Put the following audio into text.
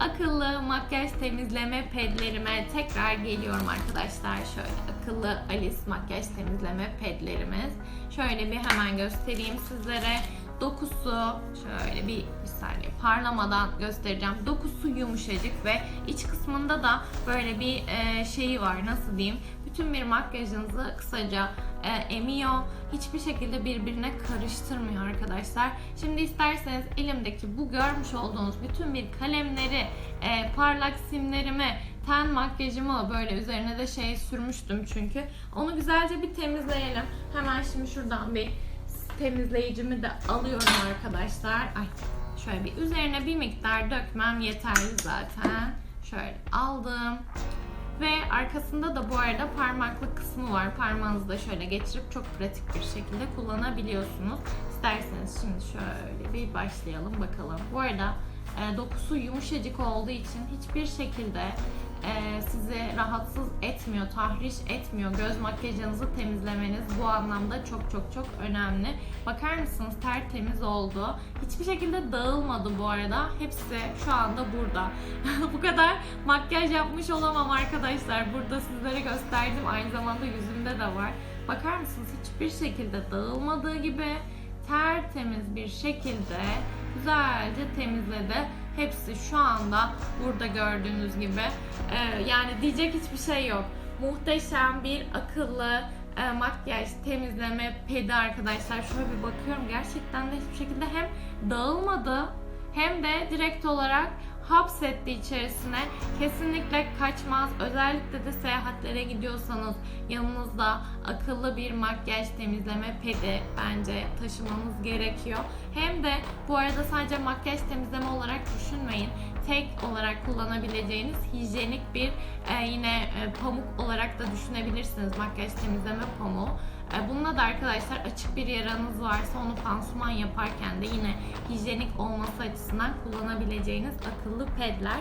akıllı makyaj temizleme pedlerime tekrar geliyorum arkadaşlar. Şöyle akıllı Alice makyaj temizleme pedlerimiz. Şöyle bir hemen göstereyim sizlere. Dokusu şöyle bir, bir saniye parlamadan göstereceğim. Dokusu yumuşacık ve iç kısmında da böyle bir e, şeyi var nasıl diyeyim. Bütün bir makyajınızı kısaca e, emiyor. Hiçbir şekilde birbirine karıştırmıyor arkadaşlar. Şimdi isterseniz elimdeki bu görmüş olduğunuz bütün bir kalemleri, e, parlak simlerimi, ten makyajımı böyle üzerine de şey sürmüştüm çünkü. Onu güzelce bir temizleyelim. Hemen şimdi şuradan bir temizleyicimi de alıyorum arkadaşlar. Ay şöyle bir üzerine bir miktar dökmem yeterli zaten. Şöyle aldım. Ve arkasında da bu arada parmaklık kısmı var. Parmağınızı da şöyle geçirip çok pratik bir şekilde kullanabiliyorsunuz. İsterseniz şimdi şöyle bir başlayalım bakalım. Bu arada e, dokusu yumuşacık olduğu için hiçbir şekilde e, sizi rahatsız etmiyor, tahriş etmiyor. Göz makyajınızı temizlemeniz bu anlamda çok çok çok önemli. Bakar mısınız tertemiz oldu. Hiçbir şekilde dağılmadı bu arada. Hepsi şu anda burada. bu kadar makyaj yapmış olamam arkadaşlar. Burada sizlere gösterdim. Aynı zamanda yüzümde de var. Bakar mısınız hiçbir şekilde dağılmadığı gibi tertemiz bir şekilde güzelce temizledi. Hepsi şu anda burada gördüğünüz gibi. Ee, yani diyecek hiçbir şey yok. Muhteşem bir akıllı e, makyaj temizleme pedi arkadaşlar. Şöyle bir bakıyorum gerçekten de hiçbir şekilde hem dağılmadı hem de direkt olarak hapsetti içerisine. Kesinlikle kaçmaz. Özellikle de seyahatlere gidiyorsanız yanınızda akıllı bir makyaj temizleme pedi bence taşımanız gerekiyor. Hem de bu arada sadece makyaj temizleme olarak düşünmeyin. Tek olarak kullanabileceğiniz hijyenik bir e, yine e, pamuk olarak da düşünebilirsiniz makyaj temizleme pamuğu. E, Bununla da arkadaşlar açık bir yaranız varsa onu pansuman yaparken de yine hijyenik olması açısından kullanabileceğiniz akıllı pedler.